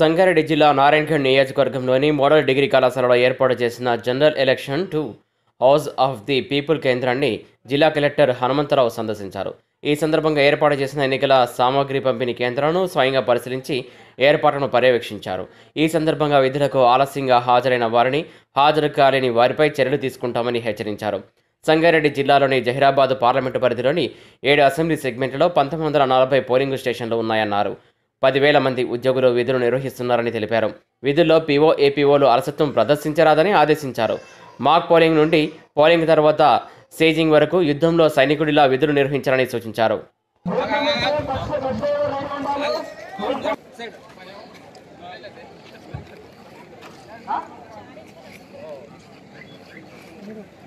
సంగారెడ్డి జిల్లా నారాయణఖండ్ నియోజకవర్గంలోని model degree కళాశాలలో ఏర్పాటు చేసిన general election to house of the people కేంద్రాన్ని జిల్లా కలెక్టర్ హనుమంతరావు సందర్శించారు. ఈ సందర్భంగా ఏర్పాటు చేసిన ఎన్నికల సామాగ్రి పంపిణీ కేంద్రాలను స్వయంగా పరిశీలించి ఏర్పాట్లను పర్యవేక్షించారు. ఈ సందర్భంగా విధులకు ఆలస్యంగా హాజరైన వారిని హాజరు కాలేని వారిపై చర్యలు తీసుకుంటామని హెచ్చరించారు. సంగారెడ్డి జిల్లాలోని జహీరాబాద్ పార్లమెంటు పరిధిలోని ఏడు అసెంబ్లీ సెగ్మెంట్లలో పంతొమ్మిది వందల నలభై పోలింగ్ స్టేషన్లు ఉన్నాయన్నారు. పదివేల మంది ఉద్యోగులు విధులు నిర్వహిస్తున్నారని తెలిపారు. విధుల్లో పీఓ ఏపీఓలు అలసత్వం ప్రదర్శించరాదని ఆదేశించారు. మాక్ పోలింగ్ నుండి పోలింగ్ తర్వాత సేజింగ్ వరకు యుద్ధంలో సైనికుడిలా విధులు నిర్వహించాలని సూచించారు.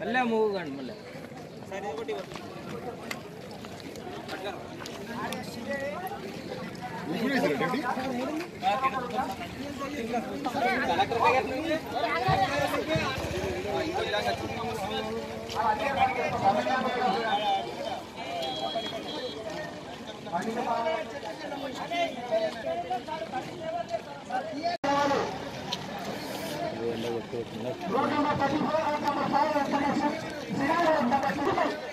మళ్ళీ మూవ్ కండి మళ్ళీ బస్సులు బస్సులు ఉన్నాయి కదా ఉన్నారు సార్ ఒకరు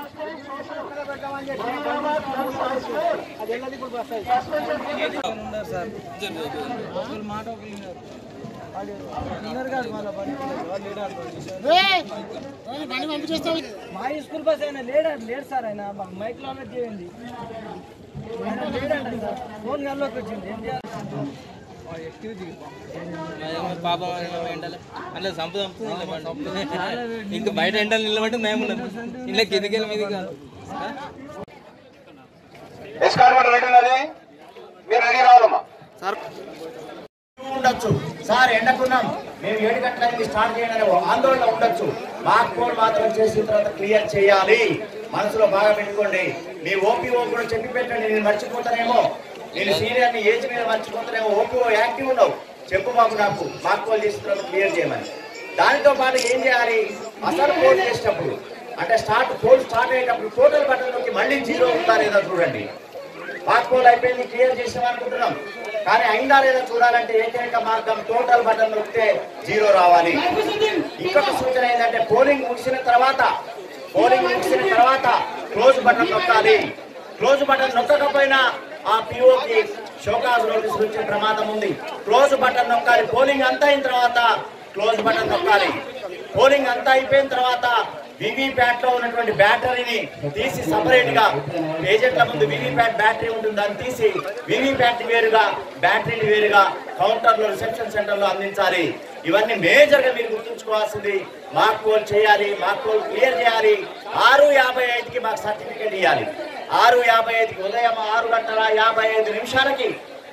మా స్కూల్ బస్ అయినా లేడా లేడు సార్ ఆయన మైక్లో అన్నట్టు చేయండి ఆయన లేడంట సార్ ఫోన్ గల్లోకి వచ్చింది ఏం చేయాలి పాపం సంపు ఇంకా బయట ఎండలు నిలబడి మేము ఇలా కిందకి మీద కాదు ఎస్కార్మెంట్ రెడీ ఉన్నది. మీరు రెడీ రావాలమ్మా. ఉండొచ్చు. సార్ ఎండకున్నాం. మేము ఏడు గంటలకి స్టార్ట్ చేయడం ఆందోళన ఉండొచ్చు. మాకు ఫోన్ మాత్రం చేసిన తర్వాత క్లియర్ చేయాలి. మనసులో బాగా పెట్టుకోండి. మీ ఓపీఓ కూడా చెప్పి పెట్టండి. నేను మర్చిపోతానేమో. నేను సీనియర్ ఏజ్ మీద మర్చిపోతానేమో. ఓపీఓ యాక్టివ్ ఉండవు. చెప్పు మాకు నాకు. మాకు కాల్ చేసిన తర్వాత క్లియర్ చేయమని. దానితో పాటు ఏం చేయాలి? అసలు ఫోన్ చేసేటప్పుడు. అంటే స్టార్ట్ పోల్ స్టార్ట్ అయ్యేటప్పుడు టోటల్ బటన్లోకి మళ్ళీ జీరో ఉందా లేదా చూడండి. పాస్పోర్ట్ అయిపోయింది క్లియర్ చేసాం అనుకుంటున్నాం. కానీ అయిందా లేదా చూడాలంటే ఏకైక మార్గం టోటల్ బటన్ నొక్కితే జీరో రావాలి. ఇంకొక సూచన ఏంటంటే పోలింగ్ ముగిసిన తర్వాత పోలింగ్ ముగిసిన తర్వాత క్లోజ్ బటన్ నొక్కాలి. క్లోజ్ బటన్ నొక్కకపోయినా ఆ పిఓకి షోకాజ్ నోటీస్ వచ్చే ప్రమాదం ఉంది. Close button నొక్కాలి. పోలింగ్ అంతా అయిన తర్వాత క్లోజ్ బటన్ నొక్కాలి. పోలింగ్ అంతా అయిపోయిన తర్వాత వివిప్యాట్లో ఉన్నటువంటి బ్యాటరీని తీసి సపరేట్గా ఏజెంట్ల ముందు వివిప్యాట్ బ్యాటరీ ఉంటుంది దాన్ని తీసి వివిప్యాట్ వేరుగా బ్యాటరీని వేరుగా కౌంటర్లో రిసెప్షన్ సెంటర్లో అందించాలి. ఇవన్నీ మేజర్గా మీరు గుర్తుంచుకోవాల్సింది. మాక్ పోల్ చేయాలి మాక్ పోల్ క్లియర్ చేయాలి. ఆరు యాభై ఐదుకి మాకు సర్టిఫికేట్ ఇవ్వాలి ఆరు యాభై ఐదుకి ఉదయం ఆరు గంటల యాభై ఐదు నిమిషాలకి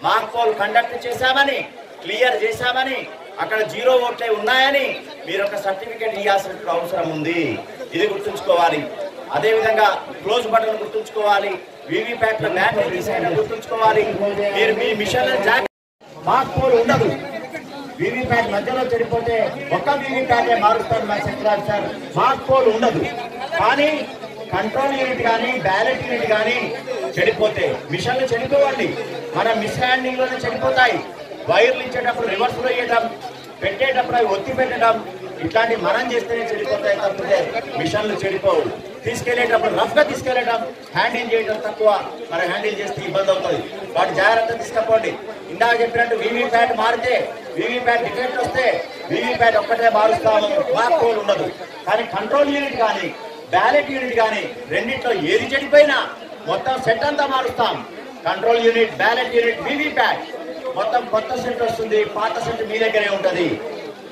మాక్ పోల్ కండక్ట్ చేశామని క్లియర్ చేశామని అక్కడ జీరో ఓట్లే ఉన్నాయని మీరు ఒక సర్టిఫికేట్ ఇవ్వాల్సిన అవసరం ఉంది. ఇది గుర్తుంచుకోవాలి. అదేవిధంగా క్లోజ్ బటన్ గుర్తుంచుకోవాలి. వీవీప్యాట్ల లో తీసేయడం గుర్తుంచుకోవాలి. మీరు మీ మిషన్ జాగ్రత్త మాక్ పోల్ ఉండదు. వీవీప్యాట్ మధ్యలో చెడిపోతే ఒక్క వీవీప్యాటే మారుస్తారు మా సెక్రటరీ సార్. మాక్ పోల్ ఉండదు. కానీ కంట్రోల్ యూనిట్ కానీ బ్యాలెట్ యూనిట్ కానీ చెడిపోతే మిషన్లు చెడిపోవండి. మన మిస్ హ్యాండింగ్లోనే చెడిపోతాయి. వైర్లు ఇచ్చేటప్పుడు రివర్స్లో వేయడం పెట్టేటప్పుడు అవి ఒత్తి పెట్టడం ఇట్లాంటి మనం చేస్తేనే చెడిపోతాయి తప్పితే మిషన్లు చెడిపోవు. తీసుకెళ్ళేటప్పుడు రఫ్గా హ్యాండిల్ చేయడం తక్కువ. మరి హ్యాండిల్ చేస్తే ఇబ్బంది అవుతుంది. వాటి జాగ్రత్త తీసుకపోండి. ఇందాక చెప్పినట్టు వీవీప్యాట్ మారితే వీవీప్యాట్ డిఫెక్ట్ వస్తే వీవీప్యాట్ ఒక్కటే మారుస్తాము. మాకు ఉండదు. కానీ కంట్రోల్ యూనిట్ కానీ బ్యాలెట్ యూనిట్ కానీ రెండిట్లో ఏది చెడిపోయినా మొత్తం సెట్ అంతా మారుస్తాం. Control unit ballot unit VVPAT మొత్తం కొత్త సెట్ వస్తుంది పాత సెట్ మీ దగ్గరే ఉంటుంది.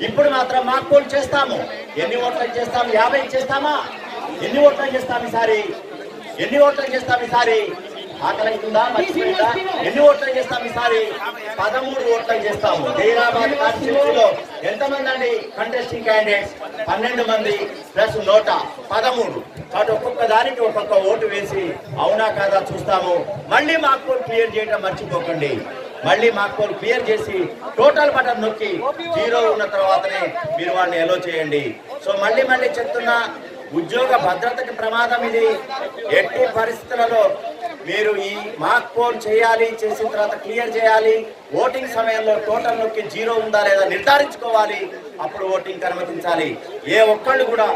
ఇప్పుడు మాత్రం మాకు పోల్ చేస్తాము. ఎన్ని ఓట్లకు చేస్తాము? యాభై చేస్తామా? ఎన్ని ఓట్లకు చేస్తాం ఈసారి? ఎన్ని ఓట్లకు చేస్తాం ఈసారి? ఆకలి అవుతుందా? మర్చిపోయిందా? ఎన్ని ఓట్లు చేస్తాం ఈసారి? పదమూడు ఓట్లు చేస్తాము. జైరాబాద్ కాన్స్టిట్యూన్సీలో ఎంతమంది అండి? కంటెస్టింగ్ క్యాండిడేట్స్ పన్నెండు మంది ప్లస్ నోట పదమూడు. కాబట్టి ఒక్కొక్క దానికి ఒక్కొక్క ఓటు వేసి అవునా కాదా చూస్తాము. మళ్ళీ మాకు క్లియర్ చేయడం మర్చిపోకండి. మళ్ళీ మాకు క్లియర్ చేసి టోటల్ బటన్ నొక్కి జీరో ఉన్న తర్వాతనే మీరు వాడిని ఎలో చేయండి. సో మళ్ళీ మళ్ళీ చెప్తున్నా ఉద్యోగ భద్రతకి ప్రమాదం ఇది. ఎట్టి పరిస్థితులలో మీరు ఈ మాక్ ఫోన్ చేయాలి చేసిన తర్వాత క్లియర్ చేయాలి. ఓటింగ్ సమయంలో టోటల్ నొక్కి జీరో ఉందా లేదా నిర్ధారించుకోవాలి. అప్పుడు ఓటింగ్ అనుమతించాలి. ఏ ఒక్కళ్ళు కూడా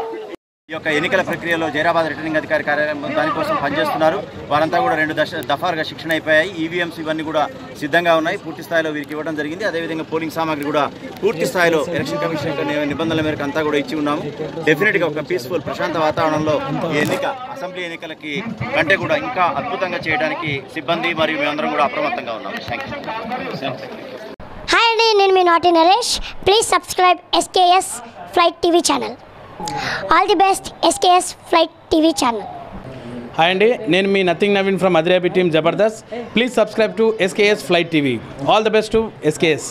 ఈ యొక్క ఎన్నికల ప్రక్రియలో జైరాబాద్ రిటర్నింగ్ అధికారి కార్యాలయం దానికోసం పనిచేస్తున్నారు. వారంతా కూడా రెండు దశ దఫాలుగా శిక్షణ అయిపోయాయి. ఈవీఎంస్ ఇవన్నీ కూడా సిద్ధంగా ఉన్నాయి. పూర్తి స్థాయిలో వీరికి ఇవ్వడం జరిగింది. అదేవిధంగా పోలింగ్ సామాగ్రి కూడా పూర్తి స్థాయిలో ఎలక్షన్ కమిషన్ నిబంధనల మేరకు అంతా కూడా ఇచ్చి ఉన్నాము. డెఫినెట్గా ఒక పీస్ఫుల్ ప్రశాంత వాతావరణంలో ఈ ఎన్నిక అసెంబ్లీ ఎన్నికలకి కంటే కూడా ఇంకా అద్భుతంగా చేయడానికి సిబ్బంది మరియు మేమందరం కూడా అప్రమత్తంగా ఉన్నాము. హాయ్ అండి నేను మీ నాటి Naresh. Please subscribe SKS flight TV channel all the best SKS flight TV channel hi అండి నేను మీ nothing Naveen from అదిరాబి team Jabardasth please subscribe to SKS flight TV all the best to SKS